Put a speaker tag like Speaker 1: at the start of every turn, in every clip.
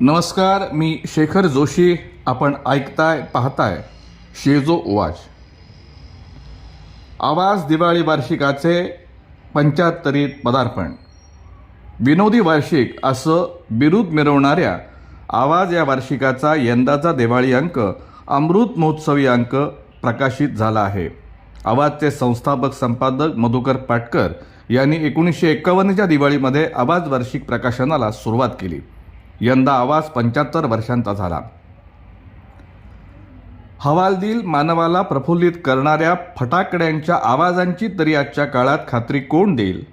Speaker 1: नमस्कार मी शेखर जोशी. आपण ऐकताय पाहताय. शेजो वाच आवाज दिवाळी वार्षिकाचे पंच्याहत्तरीत पदार्पण. विनोदी वार्षिक असं बिरुद मिरवणाऱ्या आवाज या वार्षिकाचा यंदाचा दिवाळी अंक अमृत महोत्सवी अंक प्रकाशित झाला आहे. आवाजचे संस्थापक संपादक मधुकर पाटकर यांनी एकोणीसशे एकावन्नच्या दिवाळीमध्ये आवाज वार्षिक प्रकाशनाला सुरुवात केली. यंदा आवाज पंच्याहत्तर वर्षांचा झाला. हवालदिल मानवाला प्रफुल्लित करणाऱ्या फटाकड्यांच्या आवाजांची तरी आजच्या काळात खात्री कोण देईल?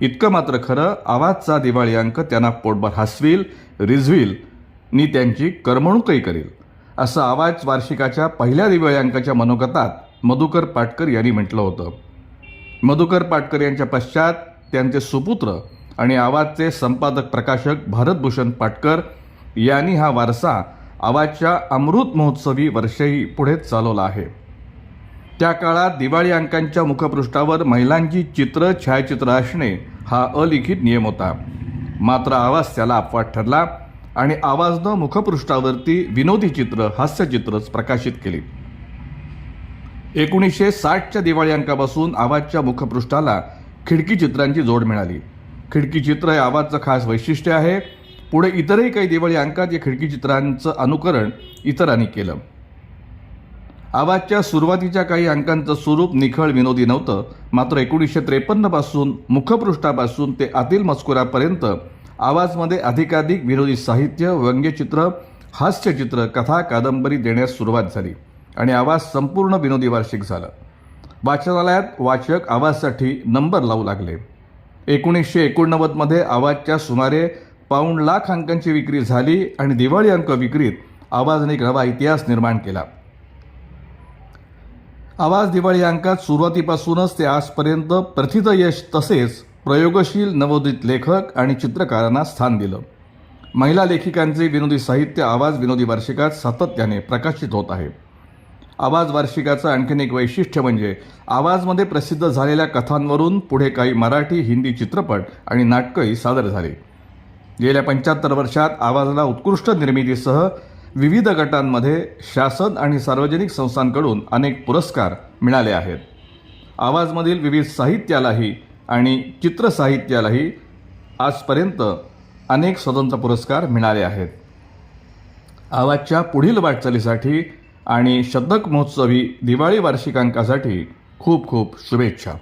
Speaker 1: इतकं मात्र खरं आवाजचा दिवाळी अंक त्यांना पोटभर हसवील रिझवील नी त्यांची करमणूकही करेल असं आवाज वार्षिकाच्या पहिल्या दिवाळी अंकाच्या मनोगतात मधुकर पाटकर यांनी म्हटलं होतं. मधुकर पाटकर यांच्या पश्चात त्यांचे सुपुत्र आणि आवाजचे संपादक प्रकाशक भारतभूषण पाटकर यांनी हा वारसा आवाजच्या अमृत महोत्सवी वर्षही पुढे चालवला आहे. त्या काळात दिवाळी अंकांच्या मुखपृष्ठावर महिलांची चित्र छायाचित्र असणे हा अलिखित नियम होता. मात्र आवाज त्याला अपवाद ठरला आणि आवाजनं मुखपृष्ठावरती विनोदी चित्र हास्यचित्रच प्रकाशित केली. एकोणीसशे साठच्या दिवाळी अंकापासून आवाजच्या मुखपृष्ठाला खिडकी चित्रांची जोड मिळाली. खिडकी चित्र हे आवाजचं खास वैशिष्ट्य आहे. पुढे इतरही काही दिवाळी अंकात या खिडकी चित्रांचं अनुकरण इतरांनी केलं. आवाजच्या सुरुवातीच्या काही अंकांचं स्वरूप निखळ विनोदी नव्हतं. मात्र एकोणीसशे त्रेपन्नपासून मुखपृष्ठापासून ते आतील मजकुरापर्यंत आवाजमध्ये अधिकाधिक विनोदी साहित्य व्यंग्यचित्र हास्यचित्र कथा कादंबरी देण्यास सुरुवात झाली आणि आवाज संपूर्ण विनोदी वार्षिक झालं. वाचनालयात वाचक आवाजसाठी नंबर लावू लागले. एकोणीसशे एकोणनव्वदमध्ये आवाजच्या सुमारे पाऊण लाख अंकांची विक्री झाली आणि दिवाळी अंक विक्रीत आवाजने एक नवा इतिहास निर्माण केला. आवाज दिवाळी अंकात सुरुवातीपासूनच ते आजपर्यंत प्रथित यश तसेच प्रयोगशील नवोदित लेखक आणि चित्रकारांना स्थान दिलं. महिला लेखिकांचे विनोदी साहित्य आवाज विनोदी वार्षिकात सातत्याने प्रकाशित होत आहे. आवाज वार्षिकाचं आणखीन एक वैशिष्ट्य म्हणजे आवाजमध्ये प्रसिद्ध झालेल्या कथांवरून पुढे काही मराठी हिंदी चित्रपट आणि नाटकंही सादर झाली. गेल्या पंच्याहत्तर वर्षात आवाजाला उत्कृष्ट निर्मितीसह विविध गटांमध्ये शासन आणि सार्वजनिक संस्थांकडून अनेक पुरस्कार मिळाले आहेत. आवाजमधील विविध साहित्यालाही आणि चित्रसाहित्यालाही आजपर्यंत अनेक स्वतंत्र पुरस्कार मिळाले आहेत. आवाजच्या पुढील वाटचालीसाठी आणि शतक महोत्सवी दिवाळी वार्षिकांकासाठी खूप खूप शुभेच्छा.